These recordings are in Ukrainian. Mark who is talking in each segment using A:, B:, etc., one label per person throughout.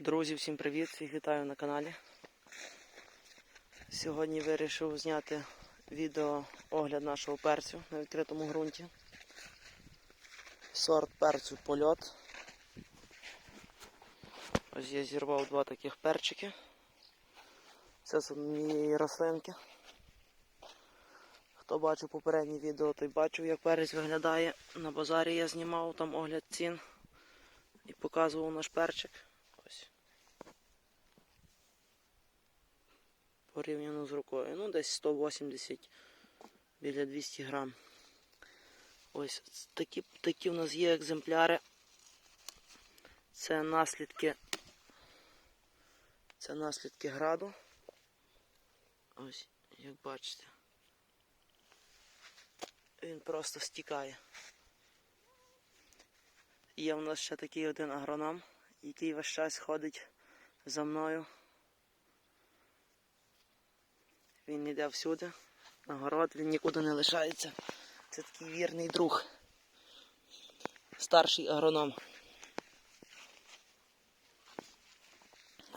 A: Друзі, всім привіт! Всіх вітаю на каналі. Сьогодні вирішив зняти відео огляд нашого перцю на відкритому ґрунті. Сорт перцю польот. Ось я зірвав два таких перчики. Це з однієї рослинки. Хто бачив попереднє відео, той бачив, як перець виглядає. На базарі я знімав там огляд цін і показував наш перчик. Ось. Порівняно з рукою. Ну, десь 180 біля 200 грам. Ось такі, такі в нас є екземпляри. Це наслідки. Це наслідки граду. Ось, як бачите. Він просто стікає. Є в нас ще такий один агроном, який весь час ходить за мною. Він йде всюди, на город, він нікуди не лишається. Це такий вірний друг. Старший агроном.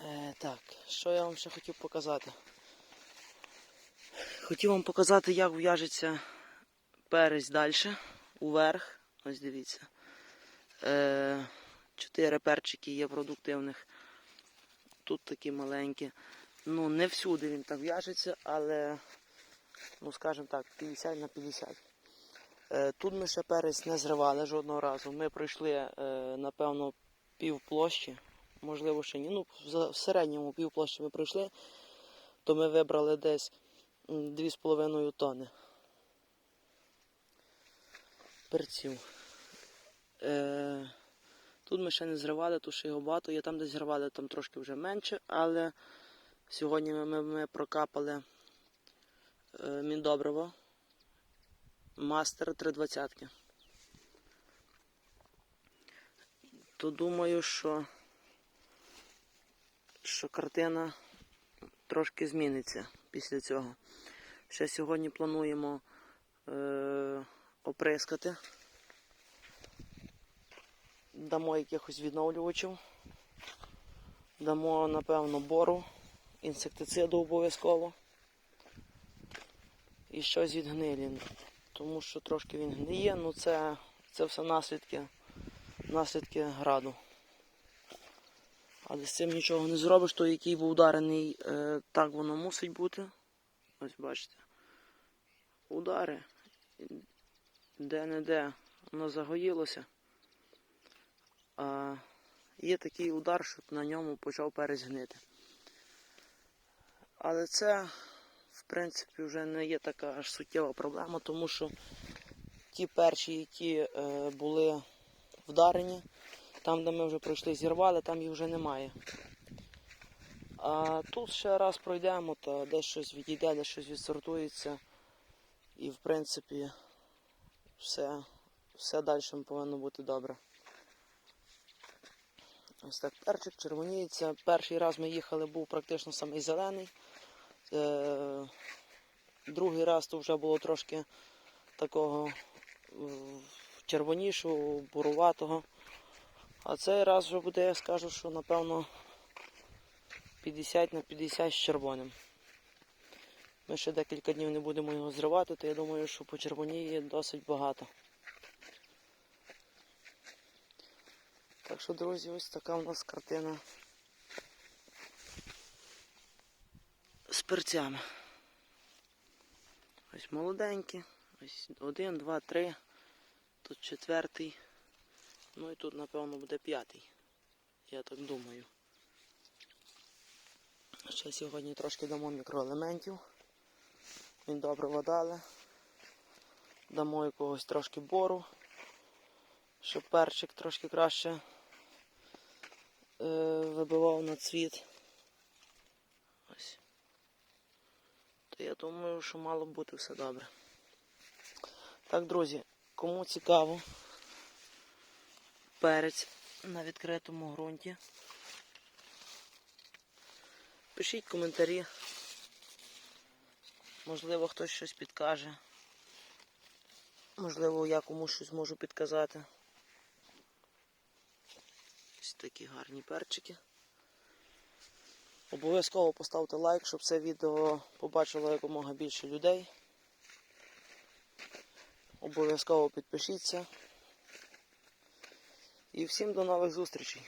A: Е, так, що я вам ще хотів показати? Хотів вам показати, як в'яжеться перець далі, уверх. Ось дивіться. Е, Чотири перчики є продуктивних. Тут такі маленькі. Ну, не всюди він так в'яжеться, але, ну скажімо так, 50 на 50. Е, Тут ми ще перець не зривали жодного разу. Ми пройшли, е, напевно, пів площі, можливо, ще ні. Ну, в середньому пів площі ми пройшли, то ми вибрали десь 2,5 тонни перців. Е, Тут ми ще не зривали, тут ще його багато. Я там десь зривали, там трошки вже менше, але сьогодні ми, ми, прокапали е, міндобриво Мастер 320. То думаю, що, що картина трошки зміниться після цього. Ще сьогодні плануємо е, оприскати дамо якихось відновлювачів, дамо, напевно, бору, інсектициду обов'язково і щось від гнилі. Тому що трошки він гниє, ну це, це все наслідки, наслідки граду. Але з цим нічого не зробиш, той, який був ударений, е, так воно мусить бути. Ось бачите. Удари. Де-не-де воно загоїлося. А є такий удар, щоб на ньому почав перець гнити. Але це, в принципі, вже не є така аж суттєва проблема, тому що ті перші, які е, були вдарені, там, де ми вже пройшли, зірвали, там їх вже немає. А тут ще раз пройдемо, то десь щось відійде, десь щось відсортується. І в принципі все, все далі повинно бути добре. Ось так перчик червоніється. Перший раз ми їхали, був практично самий зелений. Е, другий раз то вже було трошки такого е, червонішого, буруватого. А цей раз вже буде, я скажу, що напевно 50 на 50 з червоним. Ми ще декілька днів не будемо його зривати, то я думаю, що по червоніє досить багато. Так що, друзі, ось така у нас картина перцями. Ось молоденькі. Ось один, два, три. Тут четвертий. Ну і тут, напевно, буде п'ятий. Я так думаю. Ще сьогодні трошки дамо мікроелементів. Він добре водали. Дамо якогось трошки бору, щоб перчик трошки краще е, вибивав на цвіт. Ось. Я думаю, що мало бути все добре. Так, друзі, кому цікаво, перець на відкритому ґрунті. Пишіть коментарі. Можливо, хтось щось підкаже. Можливо, я комусь щось можу підказати. Ось такі гарні перчики. Обов'язково поставте лайк, щоб це відео побачило якомога більше людей. Обов'язково підпишіться. І всім до нових зустрічей.